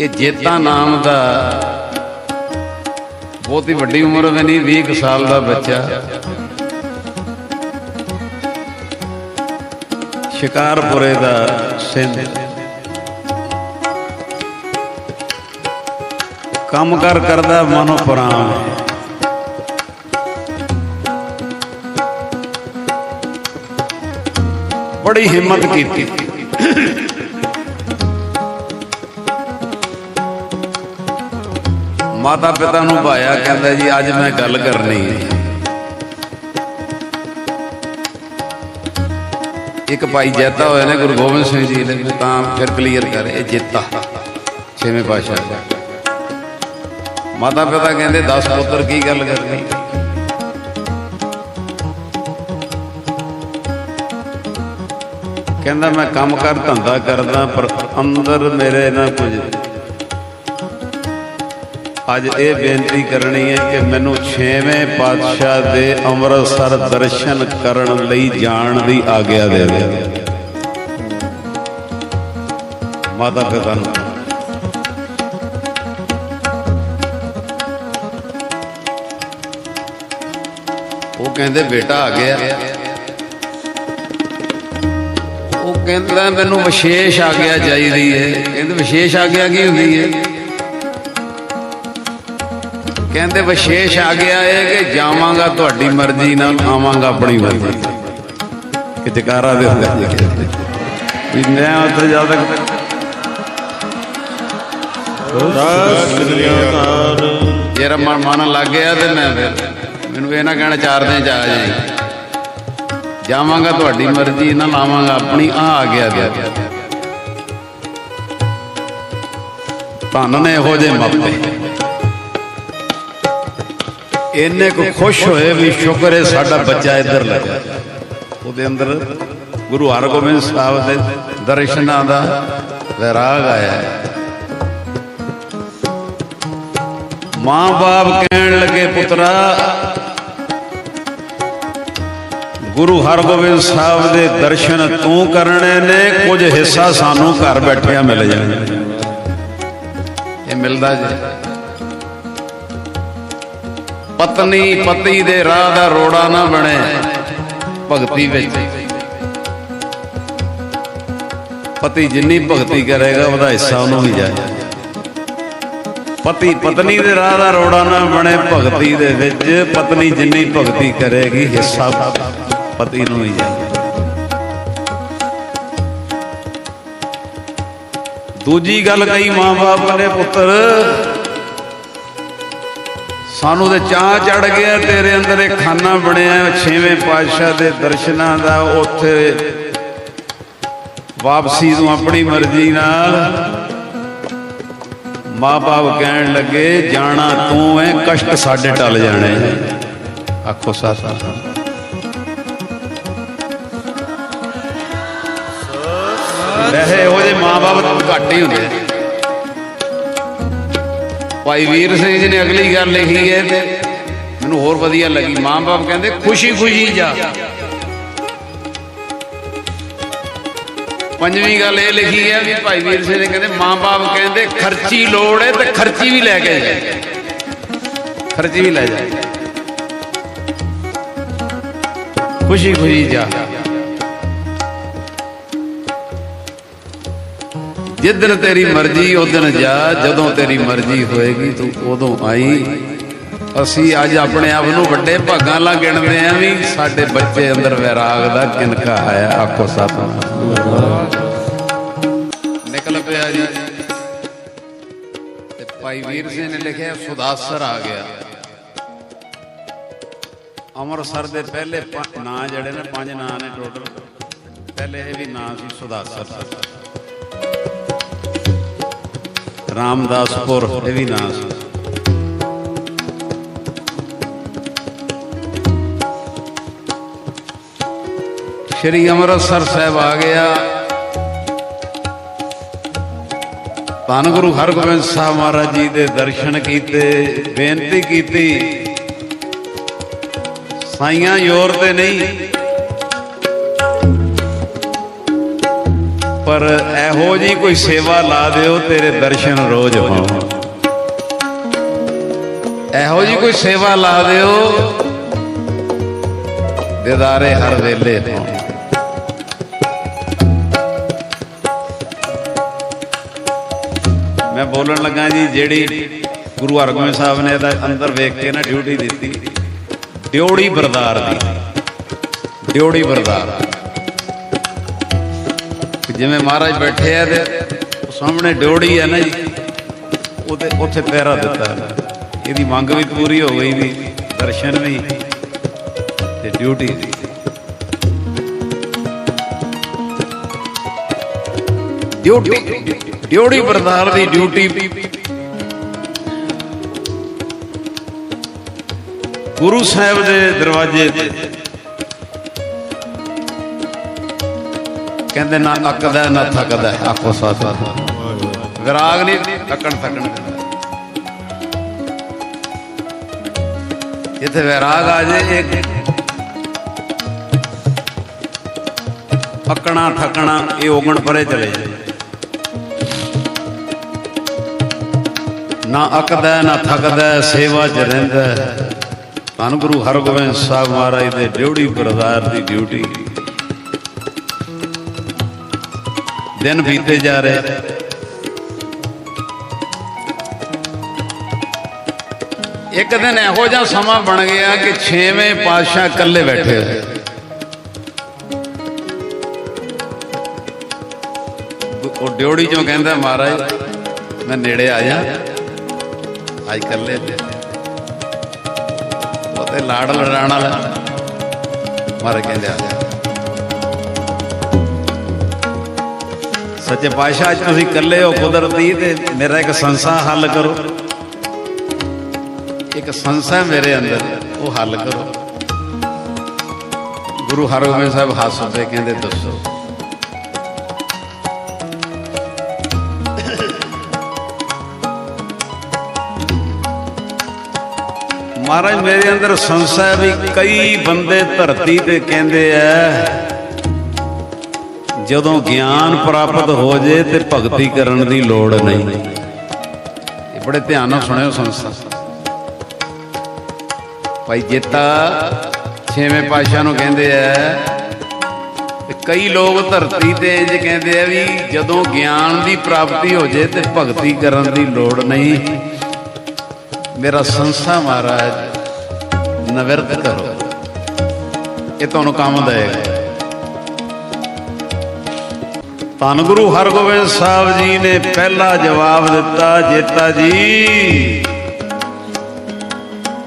ਇਹ ਜੇਤਾ ਨਾਮ ਦਾ ਬਹੁਤ ਹੀ ਵੱਡੀ ਉਮਰ ਦੇ ਨਹੀਂ 20 ਕੁ ਸਾਲ ਦਾ ਬੱਚਾ। ਸ਼ਿਕਾਰਪੁਰੇ ਦਾ ਸਿੰਧ। ਕੰਮ ਕਰ ਕਰਦਾ ਮਨੋ ਪ੍ਰਾਣ। ਬੜੀ ਹਿੰਮਤ ਕੀਤੀ। ਮਾਤਾ ਪਿਤਾ ਨੂੰ ਭਾਇਆ ਕਹਿੰਦਾ ਜੀ, ਅੱਜ ਮੈਂ ਗੱਲ ਕਰਨੀ ਹੈ। ਇੱਕ ਭਾਈ ਜੈਤਾ ਹੋਇਆ ਨੇ, ਗੁਰੂ ਗੋਬਿੰਦ ਸਿੰਘ ਜੀ ਨੇ, ਤਾਂ ਫਿਰ ਕਲੀਅਰ ਕਰ, ਇਹ ਜੇਤਾ, ਛੇਵੇਂ ਪਾਤਸ਼ਾਹ ਮਾਤਾ ਪਿਤਾ ਕਹਿੰਦੇ 10 ਪੁੱਤਰ, ਕੀ ਗੱਲ ਕਰਨੀ? ਕਹਿੰਦਾ, ਮੈਂ ਕੰਮ ਕਰ ਧੰਦਾ ਕਰਦਾ, ਪਰ ਅੰਦਰ ਮੇਰੇ ਨਾਲ ਕੁਝ ਅੱਜ ਇਹ ਬੇਨਤੀ ਕਰਨੀ ਹੈ ਕਿ ਮੈਨੂੰ 6ਵੇਂ ਪਾਤਸ਼ਾਹ ਦੇ ਅੰਮ੍ਰਿਤਸਰ ਦਰਸ਼ਨ ਕਰਨ ਲਈ ਜਾਣ ਦੀ ਆਗਿਆ ਦੇ ਦੇ ਮਾਤਾ ਪਿਤਾ ਨੂੰ। ਉਹ ਕਹਿੰਦੇ, ਬੇਟਾ ਆ ਗਿਆ। ਉਹ ਕਹਿੰਦਾ, ਮੈਨੂੰ ਵਿਸ਼ੇਸ਼ ਆਗਿਆ ਚਾਹੀਦੀ ਹੈ ਕਹਿੰਦੇ, ਵਿਸ਼ੇਸ਼ ਆਗਿਆ ਕੀ ਹੁੰਦੀ ਹੈ ਕਹਿੰਦੇ ਵਿਸ਼ੇਸ਼ ਆ ਗਿਆ ਹੈ ਕਿ ਜਾਵਾਂਗਾ ਤੁਹਾਡੀ ਮਰਜ਼ੀ ਨਾਲ ਆਵਾਂਗਾ ਆਪਣੀ ਮਰਜ਼ੀ। ਕਿ ਜਕਾਰਾ ਦੇ ਹੁੰਦਾ ਵੀ ਮੈਂ ਉੱਥੇ ਜਾ ਤੱਕ ਜਿਹੜਾ ਮਨ ਮਨ ਲੱਗ ਗਿਆ ਤੇ ਮੈਂ ਫਿਰ ਮੈਨੂੰ ਇਹ ਨਾ ਕਹਿਣਾ ਚਾਰ ਦਿਨ ਚ ਆ ਜਾਈ। ਜਾਵਾਂਗਾ ਤੁਹਾਡੀ ਮਰਜ਼ੀ ਨਾਲ, ਆਵਾਂਗਾ ਆਪਣੀ। ਆ ਆ ਗਿਆ ਗਿਆ ਧੰਨ ਨੇ ਇਹੋ ਜਿਹੇ ਮਾਪੇ। ਇੰਨੇ ਕੁ ਖੁਸ਼ ਹੋਏ ਵੀ ਸ਼ੁਕਰ ਹੈ ਸਾਡਾ ਬੱਚਾ ਇੱਧਰ ਲੱਗਾ ਉਹਦੇ ਅੰਦਰ ਗੁਰੂ ਹਰਗੋਬਿੰਦ ਸਾਹਿਬ ਦੇ ਦਰਸ਼ਨਾਂ ਦਾ ਵਿਰਾਗ ਆਇਆ। ਮਾਂ-ਬਾਪ ਕਹਿਣ ਲੱਗੇ, ਪੁੱਤਰਾ, ਗੁਰੂ ਹਰਗੋਬਿੰਦ ਸਾਹਿਬ ਦੇ ਦਰਸ਼ਨ ਤੂੰ ਕਰਨੇ ਨੇ, ਕੁਝ ਹਿੱਸਾ ਸਾਨੂੰ ਘਰ ਬੈਠਿਆਂ ਮਿਲ ਜਾਣਾ ਇਹ ਮਿਲਦਾ ਜੀ। ਪਤਨੀ ਪਤੀ ਦੇ ਰਾਹ ਦਾ ਰੋੜਾ ਨਾ ਬਣੇ। ਭਗਤੀ ਵਿੱਚ। ਪਤੀ ਜਿੰਨੀ ਭਗਤੀ ਕਰੇਗਾ, ਉਹਦਾ ਹਿੱਸਾ ਉਹਨੂੰ ਵੀ ਜਾਏ। ਪਤੀ ਪਤਨੀ ਦੇ ਰਾਹ ਦਾ ਰੋੜਾ ਨਾ ਬਣੇ, ਭਗਤੀ ਦੇ ਵਿੱਚ ਪਤਨੀ ਜਿੰਨੀ ਭਗਤੀ ਕਰੇਗੀ, ਹਿੱਸਾ ਪਤੀ ਨੂੰ ਹੀ ਜਾਏ। ਦੂਜੀ ਗੱਲ ਕਹੀ ਮਾਂ-ਬਾਪ ਨੇ, ਪੁੱਤਰ ਸਾਨੂੰ ਤੇ ਚਾਹ ਚੜ ਗਿਆ, ਤੇਰੇ ਅੰਦਰ ਇਹ ਖਾਨਾ ਬਣਿਆ, ਛੇਵੇਂ ਪਾਤਸ਼ਾਹ ਦੇ ਦਰਸ਼ਨਾਂ ਦਾ ਉੱਥੇ ਵਾਪਸੀ ਤੂੰ ਆਪਣੀ ਮਰਜ਼ੀ ਨਾਲ। ਮਾਪੇ ਕਹਿਣ ਲੱਗੇ, ਜਾਣਾ ਤੂੰ ਐ, ਕਸ਼ਟ ਸਾਡੇ ਟਲ ਜਾਣੇ। ਆਖੋ, ਸਾਥ ਵੈਸੇ ਉਹ ਜੇ ਮਾਪੇ ਘੱਟ ਹੀ ਹੁੰਦੇ। ਭਾਈ ਵੀਰ ਸਿੰਘ ਜੀ ਨੇ ਅਗਲੀ ਗੱਲ ਲਿਖੀ ਹੈ ਤੇ ਮੈਨੂੰ ਹੋਰ ਵਧੀਆ ਲੱਗੀ। ਮਾਂ-ਬਾਪ ਕਹਿੰਦੇ, ਖੁਸ਼ੀ ਖੁਸ਼ੀ ਜਾ। ਪੰਜਵੀਂ ਗੱਲ ਇਹ ਲਿਖੀ ਹੈ ਵੀ ਭਾਈ ਵੀਰ ਸਿੰਘ ਨੇ ਕਹਿੰਦੇ ਮਾਂ-ਬਾਪ ਕਹਿੰਦੇ, ਖਰਚੀ ਲੋੜ ਹੈ ਤੇ ਖਰਚੀ ਵੀ ਲੈ ਕੇ ਜਾ ਖਰਚੀ ਵੀ ਲੈ ਜਾ। ਖੁਸ਼ੀ ਖੁਸ਼ੀ ਜਾ। ਜਾ ਜਿੱਦਣ ਤੇਰੀ ਮਰਜ਼ੀ ਉਦਣ ਜਾ, ਜਦੋਂ ਤੇਰੀ ਮਰਜ਼ੀ ਹੋਏਗੀ, ਤੂੰ ਉਦੋਂ ਆਈ। ਅਸੀਂ ਅੱਜ ਆਪਣੇ ਆਪ ਨੂੰ ਵੱਡੇ ਭਾਗਾਂ ਲਾ ਗਿਣਦੇ ਆਂ ਵੀ, ਸਾਡੇ ਬੱਚੇ ਅੰਦਰ ਵਿਰਾਗ ਦਾ ਕਿਨਕਾ ਆਇਆ, ਆਖੋ ਸਤਿਨਾਮ ਨਿਕਲ ਪਿਆ ਜੀ। ਤੇ ਭਾਈ ਵੀਰ ਸਿੰਘ ਨੇ ਲਿਖਿਆ, ਸੁਦਾਸਰ ਆ ਗਿਆ। ਅੰਮ੍ਰਿਤਸਰ ਦੇ ਪਹਿਲੇ ਨਾਂ ਜਿਹੜੇ ਨੇ, ਪੰਜ ਨਾਂ ਨੇ ਟੋਟਲ ਪਹਿਲੇ ਇਹ ਵੀ ਨਾਂ ਸੀ ਸੁਦਾਸਰ। ਰਾਮਦਾਸਪੁਰ, ਇਹ ਵੀ ਨਾਂ ਸੀ। ਸ਼੍ਰੀ ਅੰਮ੍ਰਿਤਸਰ ਸਾਹਿਬ ਆ ਗਿਆ। ਧੰਨ ਗੁਰੂ ਹਰਗੋਬਿੰਦ ਸਾਹਿਬ ਮਹਾਰਾਜ ਜੀ ਦੇ ਦਰਸ਼ਨ ਕੀਤੇ, ਬੇਨਤੀ ਕੀਤੀ। ਸਾਈਆਂ ਯੋਰ ਤੇ ਨਹੀਂ। ਪਰ ਇਹੋ ਜੀ ਕੋਈ ਸੇਵਾ ਲਾ ਦਿਓ, ਤੇਰੇ ਦਰਸ਼ਨ ਰੋਜ਼ ਹੋਣ। ਇਹੋ ਜੀ ਕੋਈ ਸੇਵਾ ਲਾ ਦਿਓ, ਦਿਦਾਰੇ ਹਰ ਵੇਲੇ ਹੋਣ। ਮੈਂ ਬੋਲਣ ਲੱਗਾ ਜੀ, ਜਿਹੜੀ ਗੁਰੂ ਹਰਗੋਬਿੰਦ ਸਾਹਿਬ ਨੇ ਇਹਦਾ ਅੰਦਰ ਵੇਖ ਕੇ ਨਾ ਡਿਊਟੀ ਦਿੱਤੀ ਡਿਉੜੀ ਬਰਦਾਰ ਦੀ ਡਿਉੜੀ ਬਰਦਾਰ। ਕਿ ਜਿਵੇਂ ਮਹਾਰਾਜ ਬੈਠੇ ਆ ਤੇ ਸਾਹਮਣੇ ਡਿਉੜੀ ਆ ਨਾ ਜੀ, ਉਹਦੇ ਉੱਥੇ ਪਹਿਰਾ ਦਿੱਤਾ। ਇਹਦੀ ਮੰਗ ਵੀ ਪੂਰੀ ਹੋ ਗਈ ਵੀ, ਦਰਸ਼ਨ ਵੀ ਤੇ ਡਿਊਟੀ ਵੀ। ਡਿਊਟੀ ਡਿਊਟੀ ਬਰਦਾਰ ਦੀ ਡਿਊਟੀ। ਗੁਰੂ ਸਾਹਿਬ ਦੇ ਦਰਵਾਜ਼ੇ ਤੇ ਕਹਿੰਦੇ, ਨਾ ਅੱਕਦਾ ਨਾ ਥੱਕਦਾ। ਆਖੋ ਸਾਥ ਵਿਰਾਗ ਨਹੀਂ ਅੱਕਣ ਥੱਕਣ। ਜਿੱਥੇ ਵਿਰਾਗ ਆ ਜੇ, ਇੱਕ ਅੱਕਣਾ, ਠੱਕਣਾ, ਇਹ ਓਗਣ ਪਰੇ ਚਲੇ ਜਾਏ। ਨਾ ਅੱਕਦਾ, ਨਾ ਥੱਕਦਾ, ਸੇਵਾ ਚ ਰਹਿੰਦਾ। ਧੰਨ ਗੁਰੂ ਹਰਗੋਬਿੰਦ ਸਾਹਿਬ ਮਹਾਰਾਜ ਦੇ ਡਿਊਟੀ ਬਰਦਾਰ ਦੀ ਡਿਊਟੀ। ਦਿਨ ਬੀਤੇ ਜਾ ਰਹੇ। ਇੱਕ ਦਿਨ ਇਹੋ ਜਿਹਾ ਸਮਾਂ ਬਣ ਗਿਆ ਕਿ ਛੇਵੇਂ ਪਾਤਸ਼ਾਹ ਇਕੱਲੇ ਬੈਠੇ ਹੋਏ। ਉਹ ਡਿਉੜੀ ਚੋਂ ਕਹਿੰਦਾ, ਮਹਾਰਾਜ, ਮੈਂ ਨੇੜੇ ਆ ਜਾ। ਅੱਜ ਇਕੱਲੇ ਤੇ ਉਹ ਤੇ ਲਾੜ ਲੜਾਣ ਵਾਲਾ ਮਹਾਰਾਜ ਕਹਿੰਦੇ ਆ ਸੱਚੇ ਪਾਤਸ਼ਾਹ, ਅੱਜ ਤੁਸੀਂ ਇਕੱਲੇ ਹੋ ਕੁਦਰਤੀ ਤੇ ਮੇਰਾ ਇੱਕ ਸੰਸਾ ਹੱਲ ਕਰੋ। ਇੱਕ ਸੰਸਾ ਮੇਰੇ ਅੰਦਰ, ਉਹ ਹੱਲ ਕਰੋ। ਗੁਰੂ ਹਰਗੋਬਿੰਦ ਸਾਹਿਬ ਹੱਸਦੇ ਕਹਿੰਦੇ, ਦੱਸੋ। ਮਹਾਰਾਜ, ਮੇਰੇ ਅੰਦਰ ਸੰਸਾ ਵੀ ਕਈ ਬੰਦੇ ਧਰਤੀ ਤੇ ਕਹਿੰਦੇ ਐ ਜਦੋਂ ਗਿਆਨ ਪ੍ਰਾਪਤ ਹੋ ਜੇ ਤੇ ਭਗਤੀ ਕਰਨ ਦੀ ਲੋੜ ਨਹੀਂ। ਇਹ ਬੜੇ ਧਿਆਨ ਨਾਲ ਸੁਣਿਓ ਸੰਸਾ ਭਾਈ ਜੇਤਾ ਛੇਵੇਂ ਪਾਤਸ਼ਾਹ ਨੂੰ ਕਹਿੰਦੇ ਆ ਤੇ ਕਈ ਲੋਕ ਧਰਤੀ ਤੇ ਇੰਜ ਕਹਿੰਦੇ ਆ ਵੀ ਜਦੋਂ ਗਿਆਨ ਦੀ ਪ੍ਰਾਪਤੀ ਹੋ ਜੇ ਤੇ ਭਗਤੀ ਕਰਨ ਦੀ ਲੋੜ ਨਹੀਂ। ਮੇਰਾ ਸੰਸਾ ਮਹਾਰਾਜ ਨਵਰਤ ਕਰੋ। ਇਹ ਤੁਹਾਨੂੰ ਕੰਮ ਦੇਗਾ ਧੰਨ ਗੁਰੂ ਹਰਗੋਬਿੰਦ ਸਾਹਿਬ ਜੀ ਨੇ ਪਹਿਲਾ ਜਵਾਬ ਦਿੱਤਾ, ਜੇਤਾ ਜੀ।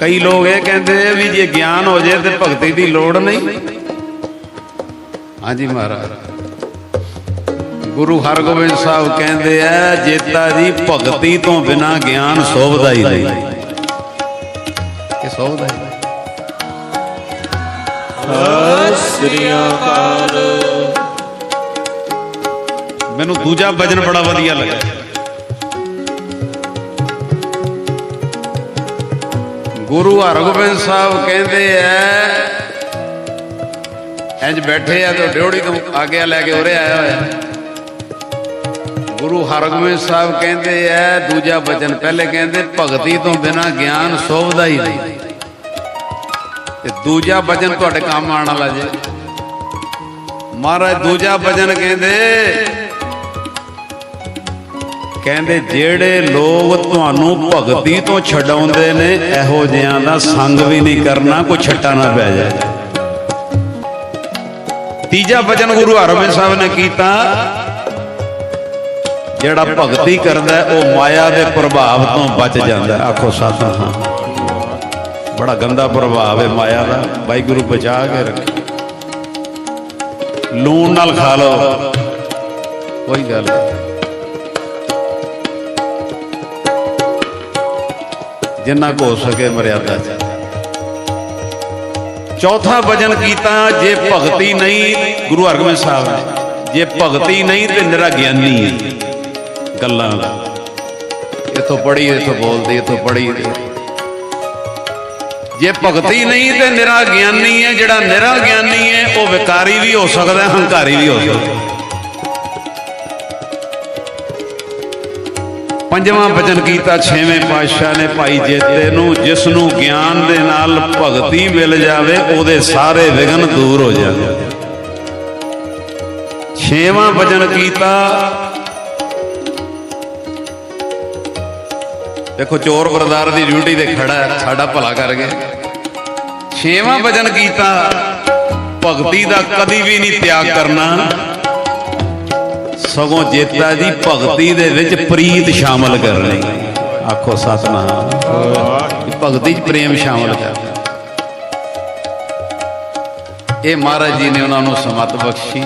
ਕਈ ਲੋਕ ਇਹ ਕਹਿੰਦੇ ਵੀ ਜੇ ਗਿਆਨ ਹੋ ਜੇ ਤੇ ਭਗਤੀ ਦੀ ਲੋੜ ਨਹੀਂ। ਹਾਂਜੀ ਮਹਾਰਾਜ। ਗੁਰੂ ਹਰਗੋਬਿੰਦ ਸਾਹਿਬ ਕਹਿੰਦੇ ਆ, ਜੇਤਾ ਜੀ, ਭਗਤੀ ਤੋਂ ਬਿਨਾ ਗਿਆਨ ਸੋਭਦਾ ਹੀ ਨਹੀਂ। ਇਹ ਸੋਭਦਾ ਹੀ ਨਹੀਂ। ਸ੍ਰੀ ਅਕਾਲ। ਮੈਨੂੰ ਦੂਜਾ ਭਜਨ ਬੜਾ ਵਧੀਆ ਲੱਗਾ ਗੁਰੂ ਹਰਗੋਬਿੰਦ ਸਾਹਿਬ ਕਹਿੰਦੇ ਐ, ਇੰਜ ਬੈਠੇ ਆ ਤੇ ਡਿਉੜੀ ਤੋਂ ਆਗਿਆ ਲੈ ਕੇ ਉਰੇ ਆਇਆ ਹੋਇਆ। ਗੁਰੂ ਹਰਗੋਬਿੰਦ ਸਾਹਿਬ ਕਹਿੰਦੇ ਐ, ਦੂਜਾ ਵਚਨ ਪਹਿਲੇ ਕਹਿੰਦੇ, ਭਗਤੀ ਤੋਂ ਬਿਨਾ ਗਿਆਨ ਸੋਭਦਾ ਹੀ ਨਹੀਂ। ਤੇ ਦੂਜਾ ਬਚਨ ਤੁਹਾਡੇ ਕੰਮ ਆਉਣ ਵਾਲਾ ਜੇ। ਮਹਾਰਾਜ, ਦੂਜਾ ਬਚਨ ਕਹਿੰਦੇ ਕਹਿੰਦੇ ਜਿਹੜੇ ਲੋਕ ਤੁਹਾਨੂੰ ਭਗਤੀ ਤੋਂ ਛਡਾਉਂਦੇ ਨੇ, ਇਹੋ ਜਿਹਾਂ ਦਾ ਸੰਗ ਵੀ ਨਹੀਂ ਕਰਨਾ, ਕੋਈ ਛੱਟਾ ਨਾ ਪੈ ਜਾਏ। ਤੀਜਾ ਵਚਨ ਗੁਰੂ ਹਰਗੋਬਿੰਦ ਸਾਹਿਬ ਨੇ ਕੀਤਾ, ਜਿਹੜਾ ਭਗਤੀ ਕਰਦਾ, ਉਹ ਮਾਇਆ ਦੇ ਪ੍ਰਭਾਵ ਤੋਂ ਬਚ ਜਾਂਦਾ। ਆਖੋ ਸਾਥ ਹਾਂ। ਬੜਾ ਗੰਦਾ ਪ੍ਰਭਾਵ ਹੈ ਮਾਇਆ ਦਾ। ਵਾਹਿਗੁਰੂ ਬਚਾ ਕੇ ਰੱਖੇ। ਲੂਣ ਨਾਲ ਖਾ ਲਓ। ਕੋਈ ਗੱਲ ਨਹੀਂ। ਜਿੰਨਾ ਕੋ ਹੋ ਸਕੇ ਮਰਿਆਦਾ ਚ। ਚੌਥਾ ਵਜ਼ਨ ਕੀਤਾ ਜੇ ਭਗਤੀ ਨਹੀਂ, ਗੁਰੂ ਹਰਗੋਬਿੰਦ ਸਾਹਿਬ ਨੇ। ਜੇ ਭਗਤੀ ਨਹੀਂ ਤੇ ਨਿਰਾ ਗਿਆਨੀ ਹੈ। ਗੱਲਾਂ ਦਾ। ਇਥੋਂ ਪੜੀ ਇਥੋਂ ਬੋਲਦੀ, ਇਥੋਂ ਪੜੀ ਜੇ ਭਗਤੀ ਨਹੀਂ ਤੇ ਨਿਰਾ ਗਿਆਨੀ ਹੈ, ਜਿਹੜਾ ਨਿਰਾ ਗਿਆਨੀ ਹੈ, ਉਹ ਵਿਕਾਰੀ ਵੀ ਹੋ ਸਕਦਾ, ਹੰਕਾਰੀ ਵੀ ਹੋ ਸਕਦਾ। ਪੰਜਵਾਂ ਬਚਨ ਕੀਤਾ ਛੇਵੇਂ ਪਾਤਸ਼ਾਹ ਨੇ ਭਾਈ ਜੇਤੇ ਨੂੰ ਜਿਸ ਨੂੰ ਗਿਆਨ ਦੇ ਨਾਲ ਭਗਤੀ ਮਿਲ ਜਾਵੇ ਉਹਦੇ ਸਾਰੇ ਵਿਗਨ ਦੂਰ ਹੋ ਜਾਂਦੇ ਛੇਵਾਂ ਬਚਨ ਕੀਤਾ। ਦੇਖੋ ਚੋਰ ਬਰਦਾਰ ਦੀ ਡਿਊਟੀ ਤੇ ਖੜਾ ਸਾਡਾ ਭਲਾ ਕਰ ਗਿਆ ਛੇਵਾਂ ਵਜਨ ਕੀਤਾ। ਭਗਤੀ ਦਾ ਕਦੀ ਵੀ ਨਹੀਂ ਤਿਆਗ ਕਰਨਾ। ਸਗੋਂ ਜੇਤਾ ਜੀ ਭਗਤੀ ਦੇ ਵਿੱਚ ਪ੍ਰੀਤ ਸ਼ਾਮਲ ਕਰਨੀ। ਆਖੋ ਸਤਨਾਮ। ਭਗਤੀ 'ਚ ਪ੍ਰੇਮ ਸ਼ਾਮਲ ਕਰ। ਇਹ ਮਹਾਰਾਜ ਜੀ ਨੇ ਉਹਨਾਂ ਨੂੰ ਸਮਤ ਬਖਸ਼ੀ।